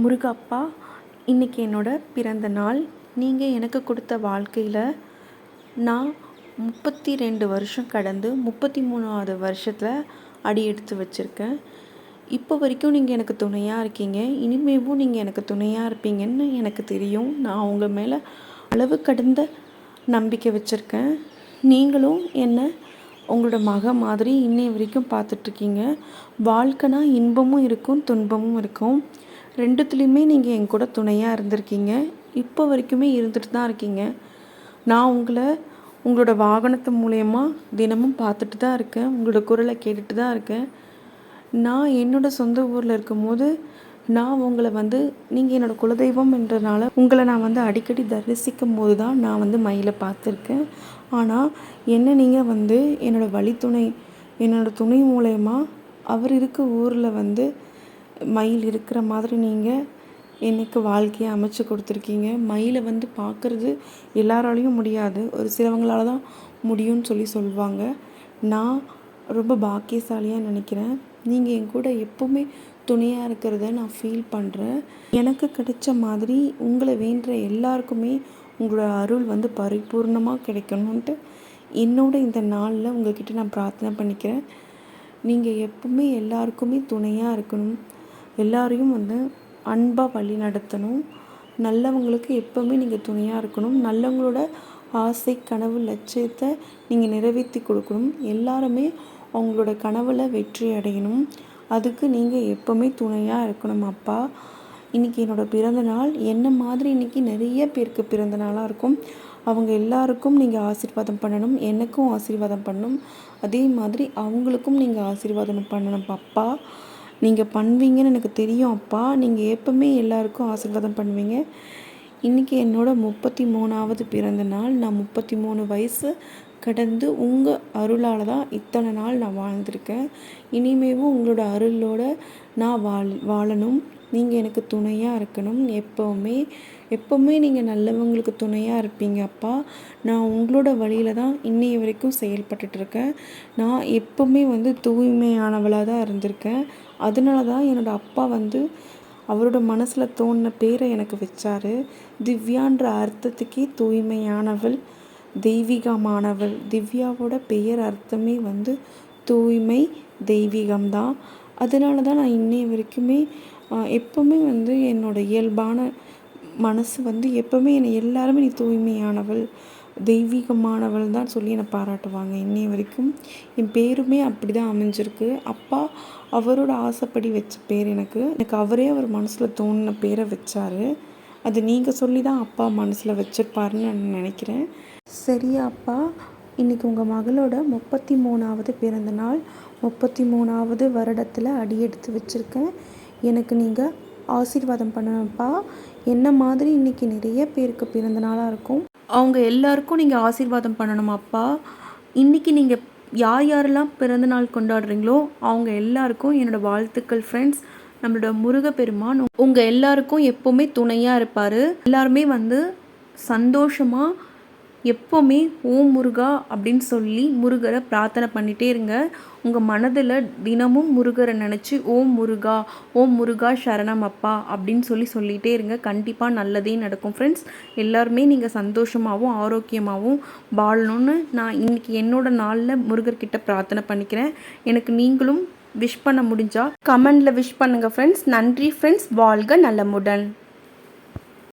முருகப்பா இன்றைக்கி என்னோட பிறந்த நாள். நீங்கள் எனக்கு கொடுத்த வாழ்க்கையில் நான் முப்பத்தி ரெண்டு வருஷம் கடந்து முப்பத்தி மூணாவது வருஷத்தில் அடி எடுத்து வச்சுருக்கேன். இப்போ வரைக்கும் நீங்கள் எனக்கு துணையாக இருக்கீங்க. இனிமேவும் நீங்கள் எனக்கு துணையாக இருப்பீங்கன்னு எனக்கு தெரியும். நான் உங்கள் மேலே அளவு கடந்த நம்பிக்கை வச்சுருக்கேன். நீங்களும் என்னை உங்களோட மக மாதிரி இன்னை வரைக்கும் பார்த்துட்ருக்கீங்க வாழ்க்கைனா இன்பமும் இருக்கும் துன்பமும் இருக்கும். ரெண்டுத்துலேயுமே நீங்கள் என் கூட துணையாக இருந்திருக்கீங்க. இப்போ வரைக்குமே இருந்துட்டு தான் இருக்கீங்க. நான் உங்களை உங்களோட வாகனத்து மூலயமா தினமும் பார்த்துட்டு தான் இருக்கேன். உங்களோட குரலை கேட்டுட்டு தான் இருக்கேன். நான் என்னோடய சொந்த ஊரில் இருக்கும்போது நான் உங்களை வந்து நீங்கள் என்னோடய குலதெய்வம் என்றனால உங்களை நான் வந்து அடிக்கடி தரிசிக்கும் போது தான் நான் வந்து மயிலை பார்த்துருக்கேன். ஆனால் என்ன நீங்கள் வந்து என்னோடய வழித்துணை என்னோடய துணை மூலயமா அவர் இருக்க ஊரில் வந்து மயில் இருக்கிற மாதிரி நீங்கள் எனக்கு வாழ்க்கையை அமைச்சு கொடுத்துருக்கீங்க? மயிலை வந்து பார்க்குறது எல்லாராலையும் முடியாது. ஒரு சிலவங்களால தான் முடியும்னு சொல்லி சொல்லுவாங்க நான் ரொம்ப பாக்கியசாலியாக நினைக்கிறேன். நீங்கள் என் கூட எப்போவுமே துணையாக இருக்கிறத நான் ஃபீல் பண்ணுறேன் எனக்கு கிடைச்ச மாதிரி உங்களை வேண்டுற எல்லாருக்குமே உங்களோட அருள் வந்து பரிபூர்ணமாக கிடைக்கணுன்ட்டு என்னோட இந்த நாளில் உங்கள்கிட்ட நான் பிரார்த்தனை பண்ணிக்கிறேன். நீங்கள் எப்பவுமே எல்லாருக்குமே துணையாக இருக்கணும். எல்லாரையும் வந்து அன்பாக வழி நடத்தணும். நல்லவங்களுக்கு எப்போவுமே நீங்கள் துணையாக இருக்கணும். நல்லவங்களோட ஆசை கனவு லட்சியத்தை நீங்கள் நிறைவேற்றி கொடுக்கணும். எல்லாருமே அவங்களோட கனவில் வெற்றி அடையணும். அதுக்கு நீங்கள் எப்போவுமே துணையாக இருக்கணும் அப்பா. இன்றைக்கி என்னோடய பிறந்த நாள். என்ன மாதிரி இன்றைக்கி நிறைய பேருக்கு பிறந்த நாளாக இருக்கும். அவங்க எல்லாருக்கும் நீங்கள் ஆசீர்வாதம் பண்ணணும். எனக்கும் ஆசீர்வாதம் பண்ணணும் அதே மாதிரி அவங்களுக்கும் நீங்கள் ஆசீர்வாதம் பண்ணணும் அப்பா. நீங்கள் பண்ணுவீங்கன்னு எனக்கு தெரியும் அப்பா. நீங்கள் எப்போவுமே எல்லாருக்கும் ஆசீர்வாதம் பண்ணுவீங்க. இன்றைக்கி என்னோடய முப்பத்தி மூணாவது பிறந்த நாள். நான் முப்பத்தி மூணு வயசு கடந்து உங்கள் அருளால் தான் இத்தனை நாள் நான் வாழ்ந்திருக்கேன். இனிமேவும் உங்களோட அருளோட நான் வாழ் வாழணும். நீங்கள் எனக்கு துணையாக இருக்கணும். எப்போவுமே எப்போவுமே நீங்கள் நல்லவங்களுக்கு துணையாக இருப்பீங்க அப்பா. நான் உங்களோட வழியில் தான் இன்னைய வரைக்கும் செயல்பட்டுட்ருக்கேன் நான் எப்போவுமே வந்து தூய்மையானவளாக தான் இருந்திருக்கேன். அதனால தான் என்னோடய அப்பா வந்து அவரோட மனசில் தோணின பேரை எனக்கு வச்சார். திவ்யான்ற அர்த்தத்துக்கே தூய்மையானவள். தெய்வீகமானவள். திவ்யாவோட பெயர் அர்த்தமே வந்து தூய்மை தெய்வீகம்தான். அதனால தான் நான் இன்னைய வரைக்குமே எப்போவுமே வந்து என்னோடய இயல்பான மனசு வந்து எப்போவுமே என்னை எல்லாருமே நீ தூய்மையானவள் தெய்வீகமானவள் தான் சொல்லி என்னை பாராட்டுவாங்க இன்னைய வரைக்கும். என் பேருமே அப்படி தான் அமைஞ்சிருக்கு. அப்பா அவரோட ஆசைப்படி வச்ச பேர் எனக்கு. எனக்கு அவரே அவர் மனசில் தோணின பேரை வச்சார். அது நீங்கள் சொல்லி தான் அப்பா மனசில் வச்சிருப்பாருன்னு நான் நினைக்கிறேன். சரியா அப்பா. இன்றைக்கி உங்கள் மகளோட முப்பத்தி மூணாவது பிறந்த நாள். முப்பத்தி மூணாவது வருடத்தில் அடியெடுத்து வச்சுருக்கேன். எனக்கு நீங்கள் ஆசீர்வாதம் பண்ணணும்ப்பா. என்ன மாதிரி இன்றைக்கி நிறைய பேருக்கு பிறந்த நாளாக இருக்கும். அவங்க எல்லாருக்கும் நீங்கள் ஆசீர்வாதம் பண்ணணுமாப்பா. இன்றைக்கி நீங்கள் யார் யாரெல்லாம் பிறந்தநாள் கொண்டாடுறீங்களோ அவங்க எல்லாருக்கும் என்னோடய வாழ்த்துக்கள் ஃப்ரெண்ட்ஸ் நம்மளோட முருகப்பெருமான் உங்கள் எல்லாருக்கும் எப்போவுமே துணையாக இருப்பார். எல்லாருமே வந்து சந்தோஷமாக எப்போவுமே ஓம் முருகா அப்படின்னு சொல்லி முருகரை பிரார்த்தனை பண்ணிகிட்டே இருங்க. உங்கள் மனதில் தினமும் முருகரை நினச்சி ஓம் முருகா ஓம் முருகா சரணம் அப்பா அப்படின்னு சொல்லி சொல்லிகிட்டே இருங்க. கண்டிப்பாக நல்லதே நடக்கும் ஃப்ரெண்ட்ஸ் எல்லாருமே நீங்கள் சந்தோஷமாகவும் ஆரோக்கியமாகவும் வாழணும்னு நான் இன்றைக்கி என்னோடய நாளில் முருகர்கிட்ட பிரார்த்தனை பண்ணிக்கிறேன். எனக்கு நீங்களும் விஷ் பண்ண முடிஞ்சால் கமெண்டில் விஷ் பண்ணுங்கள் ஃப்ரெண்ட்ஸ் நன்றி ஃப்ரெண்ட்ஸ் வாழ்க நலமுடன்